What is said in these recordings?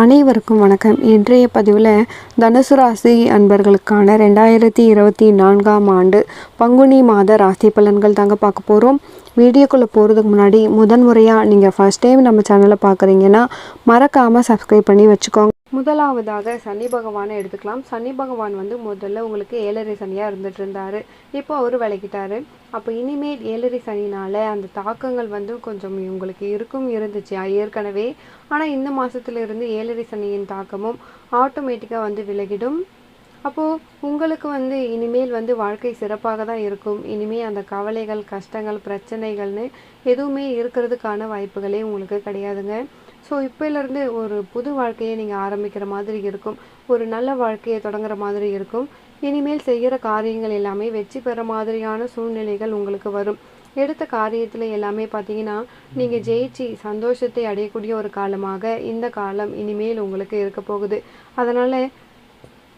அனைவருக்கும் வணக்கம். இன்றைய பதிவில் தனுசு ராசி அன்பர்களுக்கான ரெண்டாயிரத்தி இருபத்தி நான்காம் ஆண்டு பங்குனி மாத ராசி பலன்கள் தாங்க பார்க்க போகிறோம் வீடியோக்குள்ளே போகிறதுக்கு முன்னாடி முதன் முறையாக நீங்கள் ஃபஸ்ட் டைம் நம்ம சேனலை பார்க்குறீங்கன்னா மறக்காமல் சப்ஸ்கிரைப் பண்ணி வச்சுக்கோங்க. முதலாவதாக சனி பகவானை எடுத்துக்கலாம். சனி பகவான் வந்து முதல்ல உங்களுக்கு ஏழரை சனியாக இருந்துட்டு இருந்தார் இப்போ அவர் விளக்கிட்டாரு அப்போ இனிமேல் ஏழரை சனினால் அந்த தாக்கங்கள் வந்து கொஞ்சம் உங்களுக்கு இருக்கும் இருந்துச்சு ஏற்கனவே. ஆனால் இந்த மாதத்துலேருந்து ஏழரை சனியின் தாக்கமும் ஆட்டோமேட்டிக்காக வந்து விலகிடும். அப்போது உங்களுக்கு வந்து இனிமேல் வந்து வாழ்க்கை சிறப்பாக தான் இருக்கும். இனிமேல் அந்த கவலைகள் கஷ்டங்கள் பிரச்சனைகள்னு எதுவுமே இருக்கிறதுக்கான வாய்ப்புகளே உங்களுக்கு கிடையாதுங்க. ஸோ இப்போலேருந்து ஒரு புது வாழ்க்கையை நீங்கள் ஆரம்பிக்கிற மாதிரி இருக்கும். ஒரு நல்ல வாழ்க்கையை தொடங்குற மாதிரி இருக்கும். இனிமேல் செய்கிற காரியங்கள் எல்லாமே வெற்றி பெற மாதிரியான சூழ்நிலைகள் உங்களுக்கு வரும். எடுத்த காரியத்தில் எல்லாமே பார்த்தீங்கன்னா நீங்கள் ஜெயிச்சு சந்தோஷத்தை அடையக்கூடிய ஒரு காலமாக இந்த காலம் இனிமேல் உங்களுக்கு இருக்க போகுது. அதனால்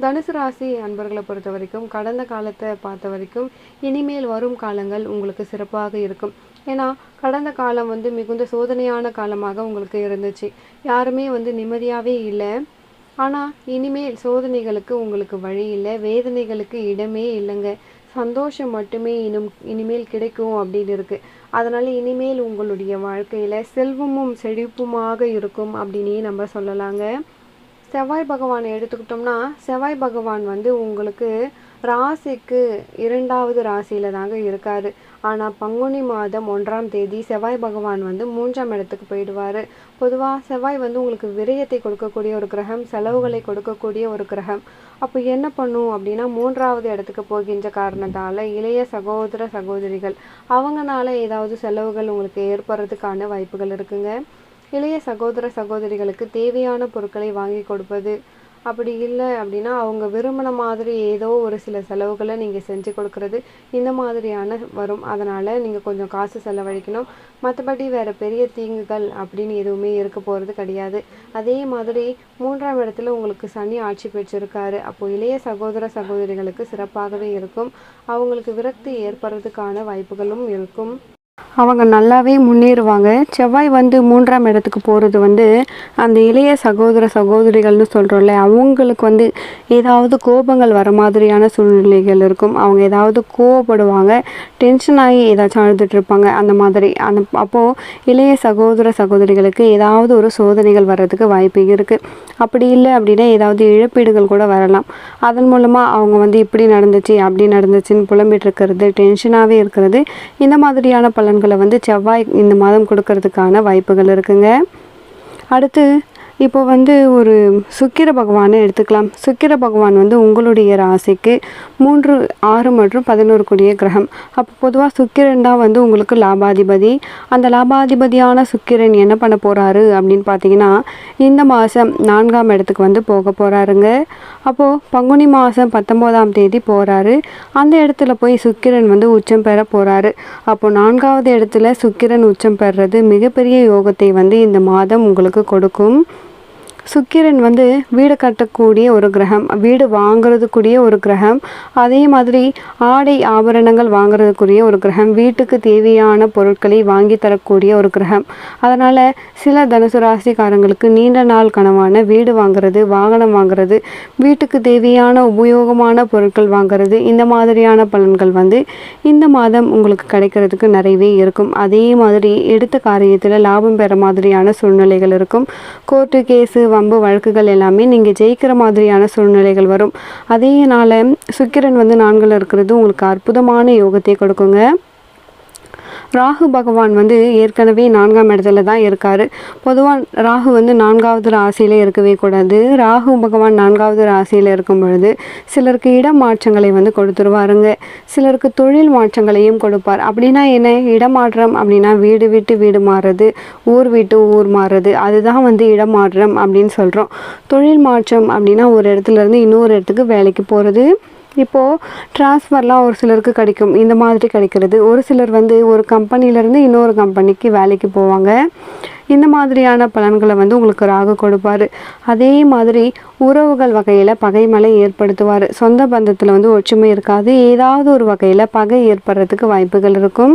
தனுசு ராசி அன்பர்களை பொறுத்த வரைக்கும் கடந்த காலத்தை பார்த்த வரைக்கும் இனிமேல் வரும் காலங்கள் உங்களுக்கு சிறப்பாக இருக்கும். ஏன்னா கடந்த காலம் வந்து மிகுந்த சோதனையான காலமாக உங்களுக்கு இருந்துச்சு. யாருமே வந்து நிம்மதியாகவே இல்லை. ஆனால் இனிமேல் சோதனைகளுக்கு உங்களுக்கு வழி இல்லை. வேதனைகளுக்கு இடமே இல்லைங்க. சந்தோஷம் மட்டுமே இனும் இனிமேல் கிடைக்கும் அப்படின்னு இருக்கு. அதனால் இனிமேல் உங்களுடைய வாழ்க்கையில் செல்வமும் செழிப்புமாக இருக்கும் அப்படின்னே நம்ம சொல்லலாங்க. செவ்வாய் பகவானை எடுத்துக்கிட்டோம்னா செவ்வாய் பகவான் வந்து உங்களுக்கு ராசிக்கு இரண்டாவது ராசியில தாங்க இருக்காரு. ஆனால் பங்குனி மாதம் ஒன்றாம் தேதி செவ்வாய் பகவான் வந்து மூன்றாம் இடத்துக்கு போயிடுவார். பொதுவாக செவ்வாய் வந்து உங்களுக்கு விரயத்தை கொடுக்கக்கூடிய ஒரு கிரகம் செலவுகளை கொடுக்கக்கூடிய ஒரு கிரகம். அப்போ என்ன பண்ணும் அப்படின்னா மூன்றாவது இடத்துக்கு போகின்ற காரணத்தால் இளைய சகோதர சகோதரிகள் அவங்கனால ஏதாவது செலவுகள் உங்களுக்கு ஏற்படுறதுக்கான வாய்ப்புகள் இருக்குங்க. இளைய சகோதர சகோதரிகளுக்கு தேவையான பொருட்களை வாங்கி கொடுப்பது. அப்படி இல்லை அப்படின்னா அவங்க விரும்பின மாதிரி ஏதோ ஒரு சில செலவுகளை நீங்கள் செஞ்சு கொடுக்கறது இந்த மாதிரியான வரும். அதனால் நீங்கள் கொஞ்சம் காசு செலவழிக்கணும். மற்றபடி வேறு பெரிய தீங்குகள் அப்படின்னு எதுவுமே இருக்க போகிறது கிடையாது. அதே மாதிரி மூன்றாம் இடத்துல உங்களுக்கு சனி ஆட்சி பெற்றிருக்காரு. அப்போது இளைய சகோதர சகோதரிகளுக்கு சிறப்பாகவே இருக்கும். அவங்களுக்கு விரக்தி ஏற்படுறதுக்கான வாய்ப்புகளும் இருக்கும். அவங்க நல்லாவே முன்னேறுவாங்க. செவ்வாய் வந்து மூன்றாம் இடத்துக்கு போகிறது வந்து அந்த இளைய சகோதர சகோதரிகள்னு சொல்கிறோம்ல அவங்களுக்கு வந்து ஏதாவது கோபங்கள் வர மாதிரியான சூழ்நிலைகள் இருக்கும். அவங்க ஏதாவது கோவப்படுவாங்க டென்ஷன் ஆகி ஏதாச்சும் அழுதுட்ருப்பாங்க அந்த மாதிரி. அந்த அப்போது இளைய சகோதர சகோதரிகளுக்கு ஏதாவது ஒரு சோதனைகள் வர்றதுக்கு வாய்ப்பு இருக்குது அப்படி இல்லை அப்படின்னா ஏதாவது இழப்பீடுகள் கூட வரலாம். அதன் மூலமாக அவங்க வந்து இப்படி நடந்துச்சு அப்படி நடந்துச்சுன்னு புலம்பிட்டு இருக்கிறது டென்ஷனாகவே இருக்கிறது. இந்த மாதிரியான பலன்களை வந்து செவ்வாய் இந்த மாதம் கொடுக்கறதுக்கான வாய்ப்புகள் இருக்குங்க. அடுத்து இப்போ வந்து ஒரு சுக்கிர பகவானை எடுத்துக்கலாம். சுக்கிர பகவான் வந்து உங்களுடைய ராசிக்கு மூன்று ஆறு மற்றும் பதினோரு கூடிய கிரகம். அப்போ பொதுவாக சுக்கிரன் தான் வந்து உங்களுக்கு லாபாதிபதி. அந்த லாபாதிபதியான சுக்கிரன் என்ன பண்ண போகிறாரு அப்படின்னு பார்த்தீங்கன்னா இந்த மாதம் நான்காம் இடத்துக்கு வந்து போக போகிறாருங்க அப்போது பங்குனி மாதம் பத்தொம்போதாம் தேதி போகிறாரு அந்த இடத்துல போய் சுக்கிரன் வந்து உச்சம் பெற போகிறாரு அப்போது நான்காவது இடத்துல சுக்கிரன் உச்சம் பெறுறது மிகப்பெரிய யோகத்தை வந்து இந்த மாதம் உங்களுக்கு கொடுக்கும். சுக்கிரன் வந்து வீடு கட்டக்கூடிய ஒரு கிரகம் வீடு வாங்குறதுக்குரிய ஒரு கிரகம் அதே மாதிரி ஆடை ஆபரணங்கள் வாங்குறதுக்குரிய ஒரு கிரகம் வீட்டுக்கு தேவையான பொருட்களை வாங்கி தரக்கூடிய ஒரு கிரகம். அதனால் சில தனுசு ராசிக்காரங்களுக்கு நீண்ட நாள் கனவான வீடு வாங்குறது வாகனம் வாங்குறது வீட்டுக்கு தேவையான உபயோகமான பொருட்கள் வாங்குறது இந்த மாதிரியான பலன்கள் வந்து இந்த மாதம் உங்களுக்கு கிடைக்கிறதுக்கு நிறையவே இருக்கும். அதே மாதிரி எடுத்த காரியத்தில் லாபம் பெற மாதிரியான சூழ்நிலைகள் இருக்கும். கோர்ட்டு கேஸு வம்பு வழக்குகள் எல்லாமே நீங்கள் ஜெயிக்கிற மாதிரியான சூழ்நிலைகள் வரும். அதே நாள் சுக்கிரன் வந்து நான்கில் இருக்கிறது உங்களுக்கு அற்புதமான யோகத்தை கொடுக்குங்க. ராகு பகவான் வந்து ஏற்கனவே நான்காம் இடத்துல தான் இருக்கார். பொதுவாக ராகு வந்து நான்காவது ராசியில் இருக்கவே கூடாது. ராகு பகவான் நான்காவது ராசியில் இருக்கும் பொழுது சிலருக்கு இடம் மாற்றங்களை வந்து கொடுத்துருவாருங்க. சிலருக்கு தொழில் மாற்றங்களையும் கொடுப்பார். அப்படின்னா என்ன? இடமாற்றம் அப்படின்னா வீடு விட்டு வீடு மாறுறது ஊர் விட்டு ஊர் மாறுறது. அதுதான் வந்து இடமாற்றம் அப்படின்னு சொல்கிறோம் தொழில் மாற்றம் அப்படின்னா ஒரு இடத்துல இருந்து இன்னொரு இடத்துக்கு வேலைக்கு போகிறது இப்போது ட்ரான்ஸ்ஃபர்லாம் ஒரு சிலருக்கு கிடைக்கும். இந்த மாதிரி கிடைக்கிறது. ஒரு சிலர் வந்து ஒரு கம்பெனியிலேருந்து இன்னொரு கம்பெனிக்கு வேலைக்கு போவாங்க. இந்த மாதிரியான பலன்களை வந்து உங்களுக்கு ராகு கொடுப்பார். அதே மாதிரி உறவுகள் வகையில் பகைமலை ஏற்படுத்துவார். சொந்த பந்தத்தில் வந்து ஒற்றுமை இருக்காது. ஏதாவது ஒரு வகையில் பகை ஏற்படுறதுக்கு வாய்ப்புகள் இருக்கும்.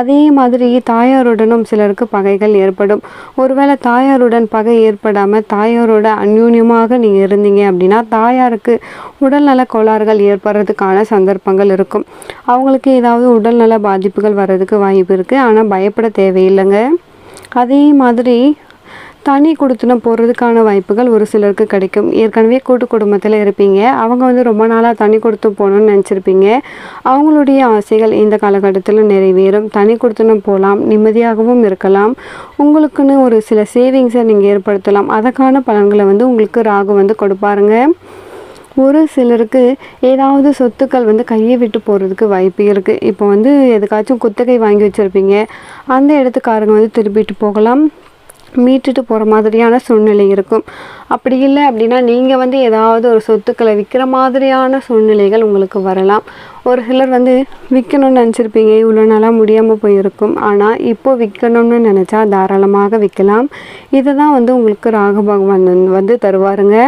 அதே மாதிரி தாயாருடனும் சிலருக்கு பகைகள் ஏற்படும். ஒருவேளை தாயாருடன் பகை ஏற்படாமல் தாயாரோட அந்யூன்யமாக நீங்கள் இருந்தீங்க அப்படின்னா தாயாருக்கு உடல்நல கோளாறுகள் ஏற்படுறதுக்கான சந்தர்ப்பங்கள் இருக்கும். அவங்களுக்கு ஏதாவது உடல்நல பாதிப்புகள் வர்றதுக்கு வாய்ப்பு இருக்குது ஆனால் பயப்பட தேவையில்லைங்க. அதே மாதிரி தனி கொடுத்துனம் போகிறதுக்கான வாய்ப்புகள் ஒரு சிலருக்கு கிடைக்கும். ஏற்கனவே கூட்டு குடும்பத்தில் இருப்பீங்க. அவங்க வந்து ரொம்ப நாளாக தனி கொடுத்து போகணும்னு நினச்சிருப்பீங்க. அவங்களுடைய ஆசைகள் இந்த காலகட்டத்தில் நிறைவேறும். தனி கொடுத்துனம் போகலாம் நிம்மதியாகவும் இருக்கலாம். உங்களுக்குன்னு ஒரு சில சேவிங்ஸை நீங்கள் ஏற்படுத்தலாம். அதற்கான பலன்களை வந்து உங்களுக்கு ராகு வந்து கொடுப்பாருங்க. ஒரு சிலருக்கு ஏதாவது சொத்துக்கள் வந்து கையை விட்டு போகிறதுக்கு வாய்ப்பு இருக்குது இப்போ வந்து எதுக்காச்சும் குத்தகை வாங்கி வச்சுருப்பீங்க. அந்த இடத்துக்காரங்க வந்து திருப்பிட்டு போகலாம். மீட்டுட்டு போகிற மாதிரியான சூழ்நிலை இருக்கும். அப்படி இல்லை அப்படின்னா நீங்கள் வந்து ஏதாவது ஒரு சொத்துக்களை விற்கிற மாதிரியான சூழ்நிலைகள் உங்களுக்கு வரலாம். ஒரு சிலர் வந்து விற்கணும்னு நினச்சிருப்பீங்க. இவ்வளோ நாளாக முடியாமல் போயிருக்கும். ஆனால் இப்போ விற்கணும்னு நினச்சா தாராளமாக விற்கலாம். இதை தான் வந்து உங்களுக்கு ராக பகவான் வந்து தருவாருங்க.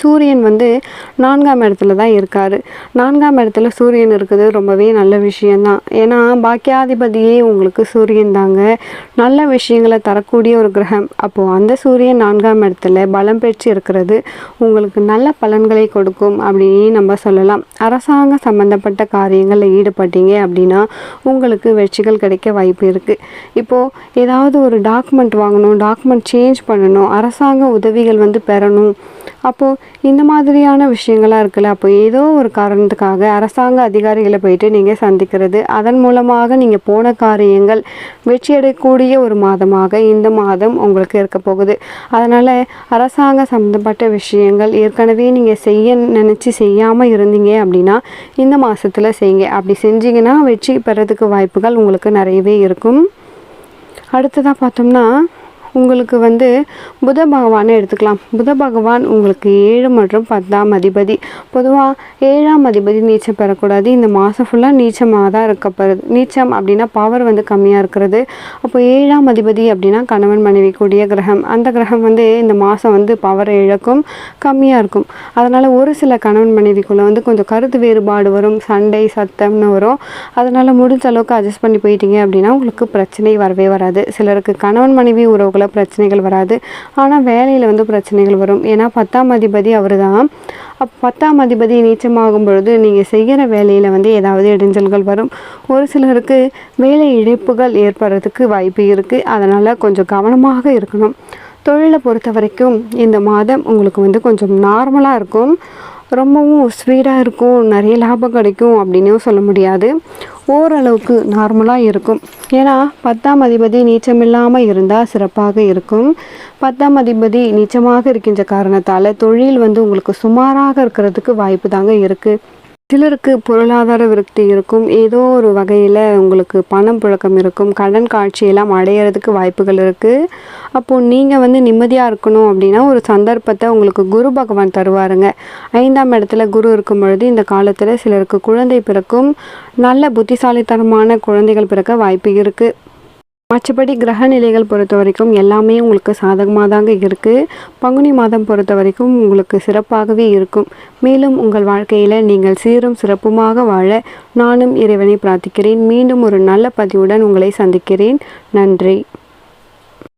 சூரியன் வந்து நான்காம் இடத்துல தான் இருக்கார். நான்காம் இடத்துல சூரியன் இருக்குது ரொம்பவே நல்ல விஷயந்தான் ஏன்னா பாக்கியாதிபதியே உங்களுக்கு சூரியன் தாங்க. நல்ல விஷயங்களை தரக்கூடிய ஒரு கிரகம். அப்போது அந்த சூரியன் நான்காம் இடத்துல பலம் பெற்று இருக்கிறது உங்களுக்கு நல்ல பலன்களை கொடுக்கும் அப்படின்னு நம்ம சொல்லலாம். அரசாங்க சம்மந்தப்பட்ட காரியங்களில் ஈடுபட்டீங்க அப்படின்னா உங்களுக்கு வெற்றிகள் கிடைக்க வாய்ப்பு இருக்குது இப்போது ஏதாவது ஒரு டாக்குமெண்ட் வாங்கணும் டாக்குமெண்ட் சேஞ்ச் பண்ணணும் அரசாங்க உதவிகள் வந்து பெறணும். அப்போது இந்த மாதிரியான விஷயங்களாக இருக்குல்ல? அப்போ ஏதோ ஒரு காரணத்துக்காக அரசாங்க அதிகாரிகளை போயிட்டு நீங்கள் சந்திக்கிறது அதன் மூலமாக நீங்கள் போன காரியங்கள் வெற்றியடையக்கூடிய ஒரு மாதமாக இந்த மாதம் உங்களுக்கு இருக்க போகுது. அதனால் அரசாங்க சம்மந்தப்பட்ட விஷயங்கள் ஏற்கனவே நீங்கள் செய்ய நினச்சி செய்யாமல் இருந்தீங்க அப்படின்னா இந்த மாதத்தில் செய்யுங்க. அப்படி செஞ்சிங்கன்னா வெற்றி பெறதுக்கு வாய்ப்புகள் உங்களுக்கு நிறையவே இருக்கும். அடுத்ததாக பார்த்தோம்னா உங்களுக்கு வந்து புத பகவானை எடுத்துக்கலாம். புத பகவான் உங்களுக்கு ஏழு மற்றும் பத்தாம் அதிபதி. பொதுவாக ஏழாம் அதிபதி நீச்சம் பெறக்கூடாது. இந்த மாதம் ஃபுல்லாக நீச்சமாக தான் இருக்கப்படுது நீச்சம் அப்படின்னா பவர் வந்து கம்மியாக இருக்கிறது. அப்போ ஏழாம் அதிபதி அப்படின்னா கணவன் மனைவி கூடிய கிரகம். அந்த கிரகம் வந்து இந்த மாதம் வந்து பவர் இழக்கும் கம்மியாக இருக்கும். அதனால் ஒரு சில கணவன் மனைவிக்குள்ளே வந்து கொஞ்சம் கருத்து வேறுபாடு வரும். சண்டை சத்தம்னு வரும். அதனால் முடிஞ்ச அளவுக்கு அட்ஜஸ்ட் பண்ணி போயிட்டீங்க அப்படின்னா உங்களுக்கு பிரச்சனை வரவே வராது. சிலருக்கு கணவன் மனைவி உறவுகளை பிரச்சனைகள் வராது. ஆனால் வேலையில் வந்து பிரச்சனைகள் வரும். ஏன்னா பத்தாம் அதிபதி அவர் தான் அப் பத்தாம் அதிபதி நீச்சமாகும் பொழுது நீங்கள் செய்கிற வேலையில் வந்து ஏதாவது இடைஞ்சல்கள் வரும். ஒரு சிலருக்கு வேலை இழப்புகள் ஏற்படுறதுக்கு வாய்ப்பு இருக்குது அதனால் கொஞ்சம் கவனமாக இருக்கணும். தொழிலை பொறுத்த வரைக்கும் இந்த மாதம் உங்களுக்கு வந்து கொஞ்சம் நார்மலாக இருக்கும். ரொம்பவும் ஸ்பீடாக இருக்கும். நிறைய லாபம் கிடைக்கும் அப்படின்னும் சொல்ல முடியாது. ஓரளவுக்கு நார்மலாக இருக்கும். ஏன்னா பத்தாம் அதிபதி நீச்சமில்லாமல் இருந்தால் சிறப்பாக இருக்கும். பத்தாம் அதிபதி நீச்சமாக இருக்கின்ற காரணத்தால் தொழில் வந்து உங்களுக்கு சுமாராக இருக்கிறதுக்கு வாய்ப்பு தாங்க இருக்குது சிலருக்கு பொருளாதார விருத்தி இருக்கும். ஏதோ ஒரு வகையில் உங்களுக்கு பணம் புழக்கம் இருக்கும். கடன் காட்சியெல்லாம் அடையிறதுக்கு வாய்ப்புகள் இருக்குது அப்போது நீங்கள் வந்து நிம்மதியாக இருக்கணும் அப்படின்னா ஒரு சந்தர்ப்பத்தை உங்களுக்கு குரு பகவான் தருவாருங்க. ஐந்தாம் இடத்துல குரு இருக்கும் பொழுது இந்த காலத்தில் சிலருக்கு குழந்தை பிறக்கும். நல்ல புத்திசாலித்தனமான குழந்தைகள் பிறக்க வாய்ப்பு இருக்குது மற்றபடி கிரக நிலைகள் பொறுத்த வரைக்கும் எல்லாமே உங்களுக்கு சாதகமாக தாங்க இருக்குது பங்குனி மாதம் பொறுத்த வரைக்கும் உங்களுக்கு சிறப்பாகவே இருக்கும். மேலும் உங்கள் வாழ்க்கையில் நீங்கள் சீரும் சிறப்புமாக வாழ நானும் இறைவனை பிரார்த்திக்கிறேன். மீண்டும் ஒரு நல்ல பதிவுடன் உங்களை சந்திக்கிறேன். நன்றி.